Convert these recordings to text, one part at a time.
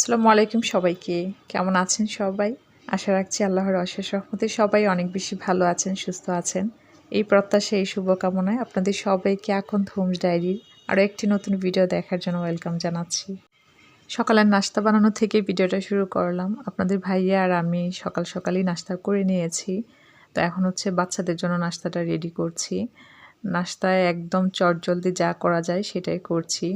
আসসালামু আলাইকুম সবাইকে। কেমন আছেন সবাই? আশা রাখছি আল্লাহর অশেষ রহমতে সবাই অনেক বেশি ভালো আছেন, সুস্থ আছেন। এই প্রত্যাশা, এই শুভকামনায় আপনাদের সবাইকে এখন হোমস ডায়েরির আরও একটি নতুন ভিডিও দেখার জন্য ওয়েলকাম জানাচ্ছি। সকালের নাস্তা বানানো থেকে ভিডিওটা শুরু করলাম। আপনাদের ভাইয়া আর আমি সকাল সকালই নাস্তা করে নিয়েছি। তো এখন হচ্ছে বাচ্চাদের জন্য নাস্তাটা রেডি করছি। নাস্তায় একদম চটজলদি যা করা যায় সেটাই করছি।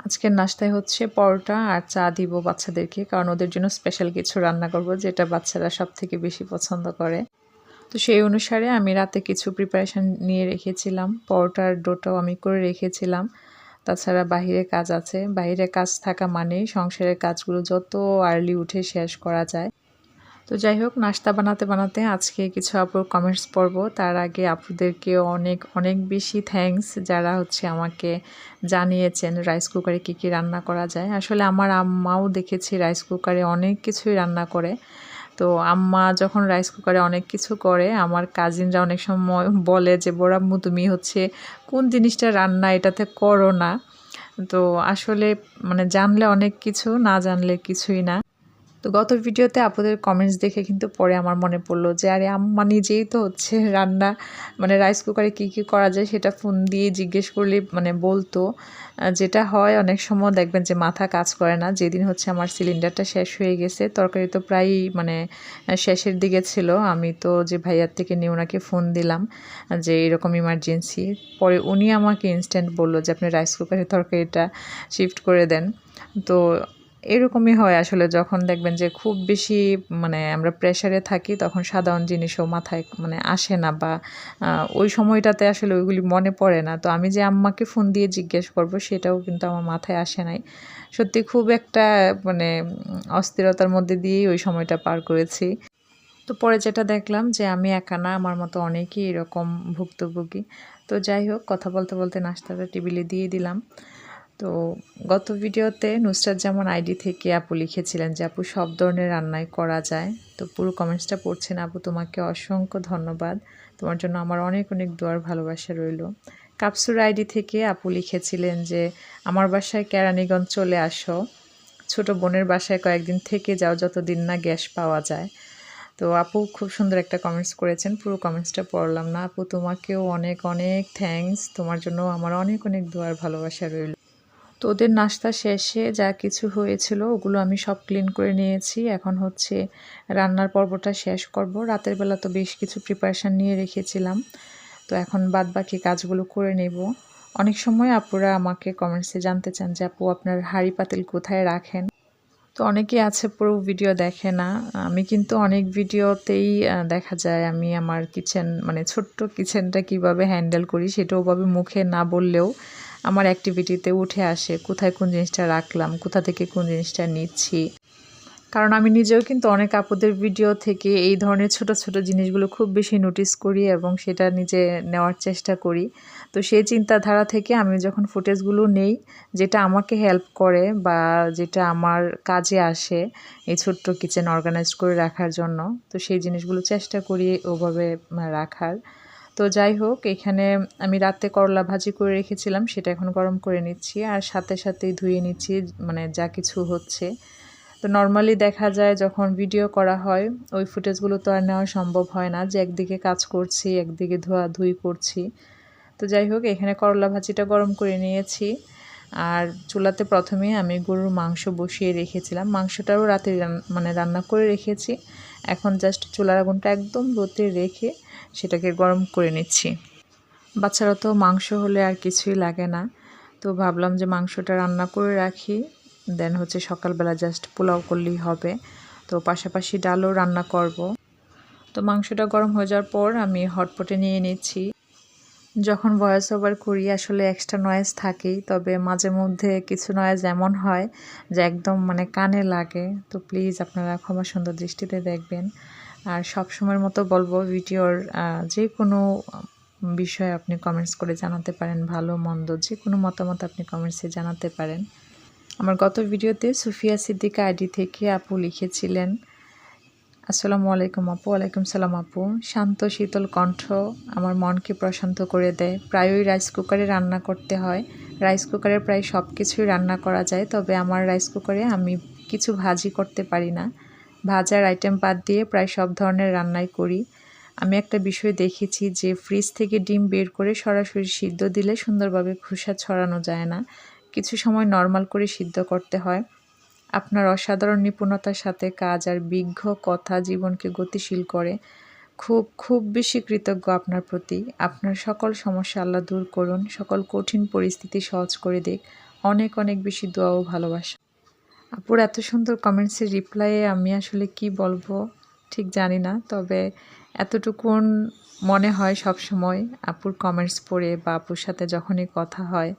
আজকের নাস্তায় হচ্ছে পরোটা আর চা দিব বাচ্চাদেরকে, কারণ ওদের জন্য স্পেশাল কিছু রান্না করব যেটা বাচ্চারা সব থেকে বেশি পছন্দ করে। তো সেই অনুসারে আমি রাতে কিছু প্রিপারেশান নিয়ে রেখেছিলাম। পরোটার ডোটাও আমি করে রেখেছিলাম। তাছাড়া বাহিরে কাজ আছে। বাহিরে কাজ থাকা মানে সংসারের কাজগুলো যত আর্লি উঠে শেষ করা যায়। তো যাই হোক, নাস্তা বানাতে বানাতে আজকে কিছু আপুর কমেন্টস পড়ব। তার আগে আপুদেরকে অনেক অনেক বেশি থ্যাঙ্কস যারা হচ্ছে আমাকে জানিয়েছেন রাইস কুকারে কী কী রান্না করা যায়। আসলে আমার আম্মাও দেখেছি রাইস কুকারে অনেক কিছুই রান্না করে। তো আম্মা যখন রাইস কুকারে অনেক কিছু করে, আমার কাজিনরা অনেক সময় বলে যে বোরাম্মু তুমি হচ্ছে কোন জিনিসটা রান্না এটাতে করো না? তো আসলে মানে জানলে অনেক কিছু, না জানলে কিছুই না। তো গত ভিডিওতে আপনাদের কমেন্টস দেখে কিন্তু পরে আমার মনে পড়ল যে, আরে আম্মা নিজেই তো হচ্ছে রান্না মানে রাইস কুকারে কী কী করা যায় সেটা ফোন দিয়ে জিজ্ঞেস করলে মানে বলতো। যেটা হয় অনেক সময় দেখবেন যে মাথা কাজ করে না। যেদিন হচ্ছে আমার সিলিন্ডারটা শেষ হয়ে গেছে, তরকারি তো প্রায় মানে শেষের দিকে ছিল। আমি তো যে ভাইয়ার থেকে নিয়ে ওনাকে ফোন দিলাম, যে এরকম ইমার্জেন্সি পরে উনি আমাকে ইনস্ট্যান্ট বলল যে, আপনি রাইস কুকারে তরকারিটা শিফট করে দেন। তো এরকমই হয় আসলে যখন দেখবেন যে খুব বেশি মানে আমরা প্রেশারে থাকি তখন সাধারণ জিনিসও মাথায় মানে আসে না বা ওই সময়টাতে আসলে ওইগুলি মনে পড়ে না। তো আমি যে আম্মাকে ফোন দিয়ে জিজ্ঞেস করব সেটাও কিন্তু আমার মাথায় আসে নাই। সত্যি খুব একটা মানে অস্থিরতার মধ্যে দিয়েই ওই সময়টা পার করেছি। তো পরে যেটা দেখলাম যে আমি একা না, আমার মতো অনেকেই এরকম ভুক্তভোগী। তো যাই হোক, কথা বলতে বলতে নাস্তাটা টেবিলে দিয়ে দিলাম। তো গত ভিডিওতে নুসরাত যেমন আইডি থেকে আপু লিখেছিলেন যে, আপু, সব ধরনের রান্নাই করা যায়। তো পুরো কমেন্টসটা পড়ছেন আপু, তোমাকে অসংখ্য ধন্যবাদ। তোমার জন্য আমার অনেক অনেক দোয়ার ভালোবাসা রইল। কাপসুর আইডি থেকে আপু লিখেছিলেন যে, আমার বাসায় কেরানীগঞ্জ চলে আসো। ছোট বোনের বাসায় কয়েকদিন থেকে যাও, যতদিন না গ্যাস পাওয়া যায়। তো আপু খুব সুন্দর একটা কমেন্টস করেছেন। পুরো কমেন্টসটা পড়লাম না। আপু, তোমাকেও অনেক অনেক থ্যাংকস তোমার জন্য আমার অনেক অনেক দোয়ার ভালোবাসা রইল। তো ওদের নাস্তা শেষে যা কিছু হয়েছিল ওগুলো আমি সব ক্লিন করে নিয়েছি। এখন হচ্ছে রান্নার পর্বটা শেষ করব। রাতের বেলা তো বেশ কিছু প্রিপারেশান নিয়ে রেখেছিলাম। তো এখন বাদ বাকি কাজগুলো করে নেব। অনেক সময় আপুরা আমাকে কমেন্টসে জানতে চান যে, আপু, আপনার হাড়ি পাতিল কোথায় রাখেন? তো অনেকেই আছে, পুরো ভিডিও দেখে না। আমি কিন্তু অনেক ভিডিওতেই দেখা যায় আমি আমার কিচেন মানে ছোট্ট কিচেনটা কীভাবে হ্যান্ডেল করি সেটা ওভাবে মুখে না বললেও আমার অ্যাক্টিভিটিতে উঠে আসে, কোথায় কোন জিনিসটা রাখলাম, কোথা থেকে কোন জিনিসটা নিচ্ছি। কারণ আমি নিজেও কিন্তু অনেক আপুদের ভিডিও থেকে এই ধরনের ছোট ছোট জিনিসগুলো খুব বেশি নোটিস করি এবং সেটা নিজে নেওয়ার চেষ্টা করি। তো সেই চিন্তাধারা থেকে আমি যখন ফুটেজগুলো নেই, যেটা আমাকে হেল্প করে বা যেটা আমার কাজে আসে এই ছোট্ট কিচেন অর্গানাইজ করে রাখার জন্য, তো সেই জিনিসগুলো চেষ্টা করি ওভাবে রাখার। তো যাই হোক, এখানে আমি রাতে করলা ভাজি করে রেখেছিলাম, সেটা এখন গরম করে নিচ্ছি আর সাথে সাথেই ধুয়ে নিচ্ছি মানে যা কিছু হচ্ছে। তো নর্মালি দেখা যায় যখন ভিডিও করা হয়, ওই ফুটেজগুলো তো আর নেওয়া সম্ভব হয় না যে একদিকে কাজ করছি, একদিকে ধোয়া ধুই করছি। তো যাই হোক, এখানে করলা ভাজিটা গরম করে নিয়েছি। আর চুলাতে প্রথমে আমি গরুর মাংস বসিয়ে রেখেছিলাম। মাংসটাও রাতে মানে রান্না করে রেখেছি। এখন জাস্ট চুলার আগুনটা একদম রোতে রেখে সেটাকে গরম করে নিচ্ছি। বাচ্চারা তো মাংস হলে আর কিছুই লাগে না। তো ভাবলাম যে মাংসটা রান্না করে রাখি। দেন হচ্ছে সকালবেলা জাস্ট পোলাও করলেই হবে। তো পাশাপাশি ডালও রান্না করব। তো মাংসটা গরম হয়ে যাওয়ার পর আমি হটপটে নিয়ে নিচ্ছি। যখন ভয়েস ওভার করি, আসলে এক্সট্রা নয়েজ থাকেই। তবে মাঝে মধ্যে কিছু নয়েজ এমন হয় যে একদম মানে কানে লাগে। তো প্লিজ আপনারা ক্ষমা সুন্দর দৃষ্টিতে দেখবেন। আর সব সময়ের মতো বলব ভিডিওর যে কোনো বিষয়ে আপনি কমেন্টস করে জানাতে পারেন, ভালো, মন্দ, যে কোনো মতামত আপনি কমেন্টসে জানাতে পারেন। আমার গত ভিডিওতে সুফিয়া সিদ্দিকা আইডি থেকে আপু লিখেছিলেন আসসালামু আলাইকুম আপু, ওয়ালাইকুম সালাম আপু। শান্ত, শীতল কণ্ঠ, আমার মনকে প্রশান্ত করে দেয়। প্রায়ই রাইস কুকারে রান্না করতে হয়। রাইস কুকারে প্রায় সব কিছুই রান্না করা যায়, তবে আমার রাইস কুকারে আমি কিছু ভাজি করতে পারি না। ভাজার আইটেম বাদ দিয়ে প্রায় সব ধরনের রান্নাই করি। আমি একটা বিষয় দেখেছি যে ফ্রিজ থেকে ডিম বের করে সরাসরি সিদ্ধ দিলে সুন্দরভাবে খোসা ছড়ানো যায় না। কিছু সময় নর্মাল করে সিদ্ধ করতে হয়। আপনার অসাধারণ নিপুণতার সাথে কাজ আর বিজ্ঞ কথা জীবনকে গতিশীল করে। খুব খুব বেশি কৃতজ্ঞ আপনার প্রতি। আপনার সকল সমস্যা আল্লাহ দূর করুন। সকল কঠিন পরিস্থিতি সহজ করে দিক। অনেক অনেক বেশি দোয়া ও ভালোবাসা। আপুর এত সুন্দর কমেন্টসের রিপ্লাইয়ে আমি আসলে কি বলব ঠিক জানি না, তবে এতটুকুন মনে হয় সব সময় আপুর কমেন্টস পড়ে বা আপুর সাথে যখনই কথা হয়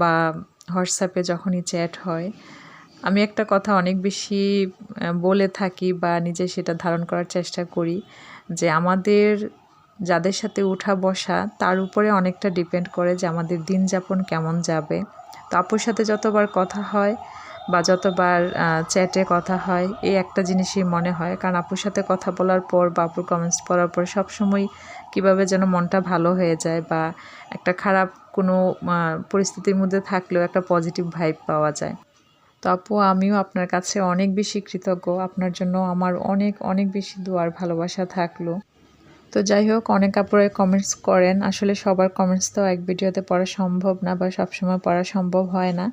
বা হোয়াটসঅ্যাপে যখনই চ্যাট হয় আমি একটা কথা অনেক বেশি বলে থাকি বা নিজে সেটা ধারণ করার চেষ্টা করি যে আমাদের যাদের সাথে উঠা বসা, তার উপরে অনেকটা ডিপেন্ড করে যে আমাদের দিন যাপন কেমন যাবে। তো আপুর সাথে যতবার কথা হয় বা যতবার চ্যাটে কথা হয়, এই একটা জিনিসই মনে হয়। কারণ আপুর সাথে কথা বলার পর বা আপুর কমেন্টস পড়ার পর সবসময় কীভাবে যেন মনটা ভালো হয়ে যায় বা একটা খারাপ কোনো পরিস্থিতির মধ্যে থাকলেও একটা পজিটিভ ভাইব পাওয়া যায়। তো আপু, আমিও আপনার কাছে অনেক বেশি কৃতজ্ঞ। আপনার জন্য আমার অনেক অনেক বেশি দোয়ার ভালোবাসা থাকল। তো যাই হোক, অনেক আপুরে কমেন্টস করেন। আসলে সবার কমেন্টস তো এক ভিডিওতে পড়া সম্ভব না বা সবসময় পড়া সম্ভব হয় না।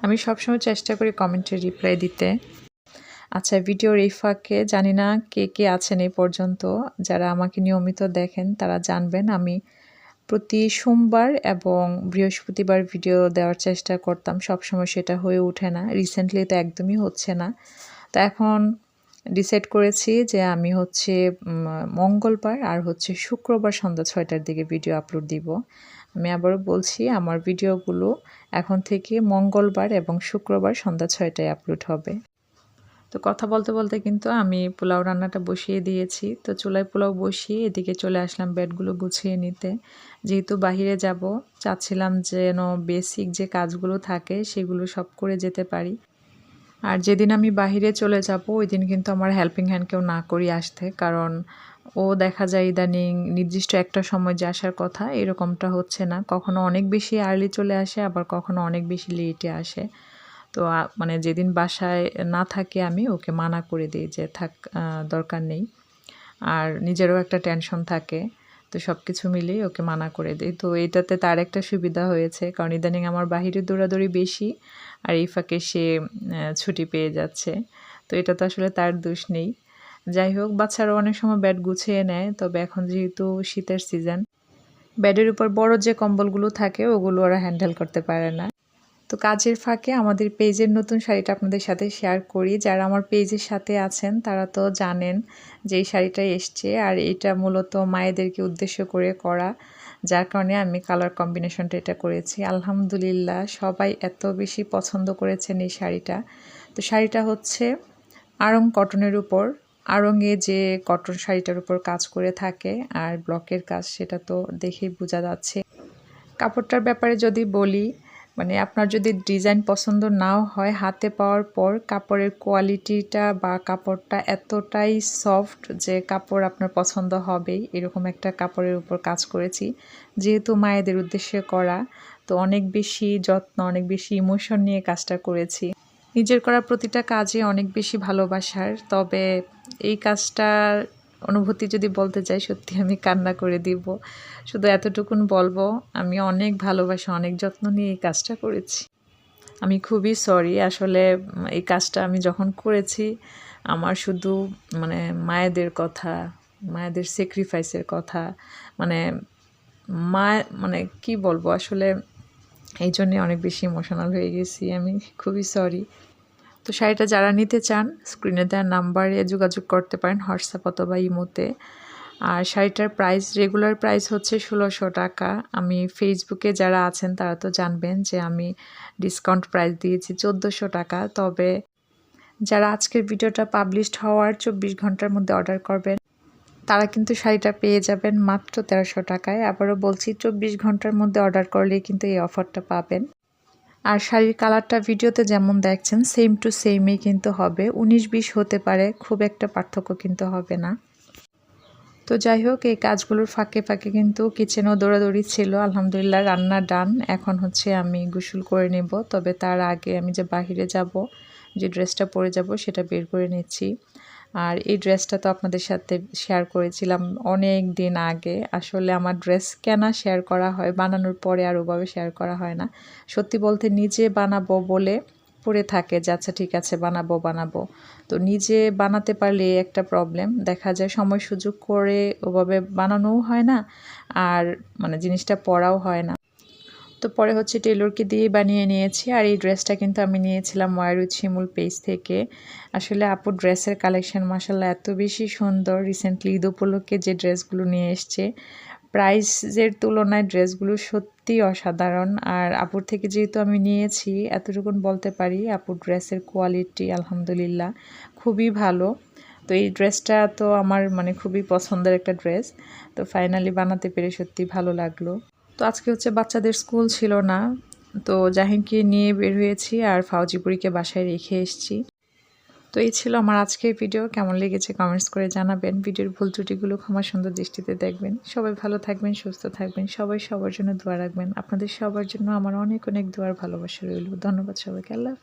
আমি সবসময় চেষ্টা করি কমেন্টের রিপ্লাই দিতে। আচ্ছা ভিডিওর এই ফাঁকে জানি না কে কে আছেন এই পর্যন্ত। যারা আমাকে নিয়মিত দেখেন, তারা জানবেন। আমি প্রতি সোমবার এবং বৃহস্পতিবার ভিডিও দেওয়ার চেষ্টা করতাম, সবসময় সেটা হয়ে ওঠে না। রিসেন্টলি তো একদমই হচ্ছে না। তো এখন ডিসাইড করেছি যে আমি হচ্ছে মঙ্গলবার আর হচ্ছে শুক্রবার সন্ধ্যা ছয়টার দিকে ভিডিও আপলোড দিব। আমি আবারও বলছি, আমার ভিডিওগুলো এখন থেকে মঙ্গলবার এবং শুক্রবার সন্ধ্যা ছয়টায় আপলোড হবে। তো কথা বলতে বলতে কিন্তু আমি পোলাও রান্নাটা বসিয়ে দিয়েছি। তো চুলায় পোলাও বসিয়ে এদিকে চলে আসলাম বেডগুলো গুছিয়ে নিতে। যেহেতু বাহিরে যাব, চাচ্ছিলাম যেন বেসিক যে কাজগুলো থাকে সেগুলো সব করে যেতে পারি। আর যেদিন আমি বাহিরে চলে যাব, ওই দিন কিন্তু আমার হেল্পিং হ্যান্ড কেউ না করি আসতে। কারণ ও দেখা যায় ইদানিং নির্দিষ্ট একটা সময় যে আসার কথা, এরকমটা হচ্ছে না। কখনো অনেক বেশি আর্লি চলে আসে, আবার কখনো অনেক বেশি লেটে আসে। তো মানে যেদিন বাসায় না থাকে আমি ওকে মানা করে দিই যে থাক দরকার নেই। আর নিজেরও একটা টেনশন থাকে, তো সব কিছু মিলেই ওকে মানা করে দিই। তো এটাতে তার একটা সুবিধা হয়েছে, কারণ ইদানিং আমার বাহিরে দৌড়াদৌড়ি বেশি, আর এই ফাঁকে সে ছুটি পেয়ে যাচ্ছে। তো এটা তো আসলে তার দোষ নেই। যাই হোক বাচ্চারা অনেক সময় ব্যাট গুছিয়ে নেয়, তবে এখন যেহেতু শীতের সিজন ব্যাডের উপর বড় যে কম্বলগুলো থাকে, ওগুলো ওরা হ্যান্ডেল করতে পারে না। তো কাজের ফাঁকে আমাদের পেজের নতুন শাড়িটা আপনাদের সাথে শেয়ার করি। যারা আমার পেজের সাথে আছেন, তারা তো জানেন যে এই শাড়িটা এসছে আর এটা মূলত মায়েদেরকে উদ্দেশ্য করে করা। যার কারণে আমি কালার কম্বিনেশনটা এটা করেছি। আলহামদুলিল্লাহ, সবাই এত বেশি পছন্দ করেছেন এই শাড়িটা। তো শাড়িটা হচ্ছে আরং কটনের উপর। আরঙে যে কটন শাড়িটার উপর কাজ করে থাকে আর ব্লকের কাজ, সেটা তো দেখেই বোঝা যাচ্ছে। কাপড়টার ব্যাপারে যদি বলি মানে আপনার যদি ডিজাইন পছন্দ নাও হয় হাতে পাওয়ার পর কাপড়ের কোয়ালিটিটা বা কাপড়টা এতটাই সফট যে কাপড় আপনার পছন্দ হবেই, এরকম একটা কাপড়ের উপর কাজ করেছি। যেহেতু মায়েদের উদ্দেশ্যে করা, তো অনেক বেশি যত্ন, অনেক বেশি ইমোশন নিয়ে কাজটা করেছি। নিজের করা প্রতিটা কাজে অনেক বেশি ভালোবাসার, তবে এই কাজটার অনুভূতি যদি বলতে চাই, সত্যি আমি কান্না করে দিব। শুধু এতটুকুন বলব, আমি অনেক ভালোবাসা, অনেক যত্ন নিয়ে এই কাজটা করেছি। আমি খুবই সরি আসলে এই কাজটা আমি যখন করেছি, আমার শুধু মানে মায়েদের কথা, মায়েদের স্যাক্রিফাইসের কথা মানে মা মানে কি বলব, আসলে এই জন্যে অনেক বেশি ইমোশনাল হয়ে গেছি আমি, খুবই সরি তো শাড়িটা যারা নিতে চান স্ক্রিনে দেওয়ার নাম্বারে যোগাযোগ করতে পারেন হোয়াটসঅ্যাপ অথবা ইমোতে আর শাড়িটার প্রাইস রেগুলার প্রাইস হচ্ছে ষোলোশো টাকা। আমি ফেসবুকে যারা আছেন, তারা তো জানবেন যে আমি ডিসকাউন্ট প্রাইস দিয়েছি চোদ্দোশো টাকা। তবে যারা আজকের ভিডিওটা পাবলিশড হওয়ার চব্বিশ ঘণ্টার মধ্যে অর্ডার করবেন, তারা কিন্তু শাড়িটা পেয়ে যাবেন মাত্র তেরোশো টাকায়। আবারও বলছি, চব্বিশ ঘণ্টার মধ্যে অর্ডার করলেই কিন্তু এই অফারটা পাবেন। আর শাড়ির কালারটা ভিডিওতে যেমন দেখছেন সেম টু সেমই কিন্তু হবে। উনিশ বিশ হতে পারে, খুব একটা পার্থক্য কিন্তু হবে না। তো যাই হোক, এই কাজগুলোর ফাঁকে ফাঁকে কিন্তু কিচেনও দৌড়াদৌড়ি ছিল। আলহামদুলিল্লাহ, রান্না ডান এখন হচ্ছে আমি গোসল করে নেব। তবে তার আগে আমি যে বাহিরে যাব, যে ড্রেসটা পরে যাব, সেটা বের করে নিচ্ছি। আর এই ড্রেসটা তো আপনাদের সাথে শেয়ার করেছিলাম অনেক দিন আগে। আসলে আমার ড্রেস কেনা শেয়ার করা হয়, বানানোর পরে আর ওভাবে শেয়ার করা হয় না। সত্যি বলতে নিজে বানাবো বলে পড়ে থাকে যে আচ্ছা ঠিক আছে, বানাবো বানাবো। তো নিজে বানাতে পারলে একটা প্রবলেম দেখা যায় সময় সুযোগ করে ওভাবে বানানোও হয় না, আর মানে জিনিসটা পরাও হয় না। তো পরে হচ্ছে টেলরকে দিয়ে বানিয়ে নিয়েছি। আর এই ড্রেসটা কিন্তু আমি নিয়েছিলাম ময়ূর শিমুল পেজ থেকে। আসলে আপু ড্রেসের কালেকশন মাসাল্লাহ এত বেশি সুন্দর। রিসেন্টলি ঈদ উপলক্ষে যে ড্রেসগুলো নিয়ে এসছে, প্রাইসের তুলনায় ড্রেসগুলো সত্যি অসাধারণ। আর আপুর থেকে যেহেতু আমি নিয়েছি, এতটুকুন বলতে পারি, আপুর ড্রেসের কোয়ালিটি আলহামদুলিল্লাহ খুবই ভালো। তো এই ড্রেসটা তো আমার মানে খুবই পছন্দের একটা ড্রেস। তো ফাইনালি বানাতে পেরে সত্যি ভালো লাগল। তো আজকে হচ্ছে বাচ্চাদের স্কুল ছিল না। তো জাহিনকে নিয়ে বের হয়েছি আর ফাউজিপুরিকে বাসায় রেখে এসেছি। তো এই ছিল আমার আজকের ভিডিও। কেমন লেগেছে কমেন্টস করে জানাবেন। ভিডিওর ভুল ত্রুটিগুলো ক্ষমা সুন্দর দৃষ্টিতে দেখবেন। সবাই ভালো থাকবেন, সুস্থ থাকবেন, সবাই সবার জন্য দোয়া রাখবেন। আপনাদের সবার জন্য আমার অনেক অনেক দোয়ার ভালোবাসা রইল। ধন্যবাদ সবাইকে। আল্লাহ।